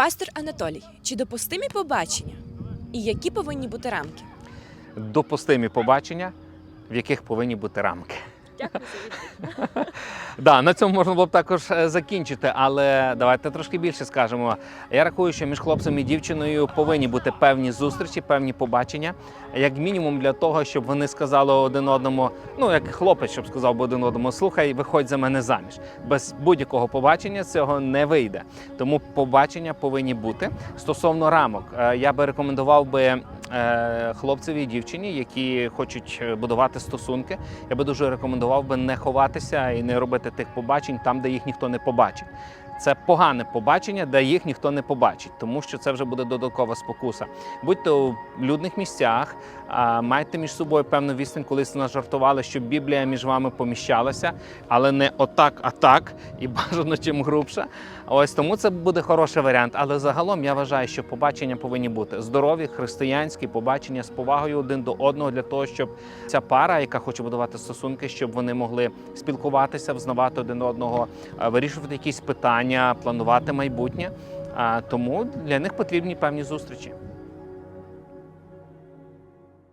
Пастор Анатолій, чи допустимі побачення? І які повинні бути рамки? Допустимі побачення, в яких повинні бути рамки. Дякую за Да, на цьому можна було б також е, закінчити, але давайте трошки більше скажемо. Я рахую, що між хлопцем і дівчиною повинні бути певні зустрічі, певні побачення, як мінімум для того, щоб вони сказали один одному, ну як хлопець, щоб сказав би один одному, слухай, виходь за мене заміж. Без будь-якого побачення цього не вийде. Тому побачення повинні бути. Стосовно рамок, е, я би рекомендував би хлопцеві і дівчині, які хочуть е, будувати стосунки. Я би дуже рекомендував би не ховатися і не робити тих побачень там, де їх ніхто не побачить. Це погане побачення, де їх ніхто не побачить, тому що це вже буде додаткова спокуса. Будьте у людних місцях, майте між собою певну відстань, колись нас жартували, щоб Біблія між вами поміщалася, але не отак, а так, і бажано чим грубше. Ось тому це буде хороший варіант. Але загалом я вважаю, що побачення повинні бути здорові, християнські побачення з повагою один до одного для того, щоб ця пара, яка хоче будувати стосунки, щоб вони могли спілкуватися, взнавати один одного, вирішувати якісь питання, планувати майбутнє. Тому для них потрібні певні зустрічі.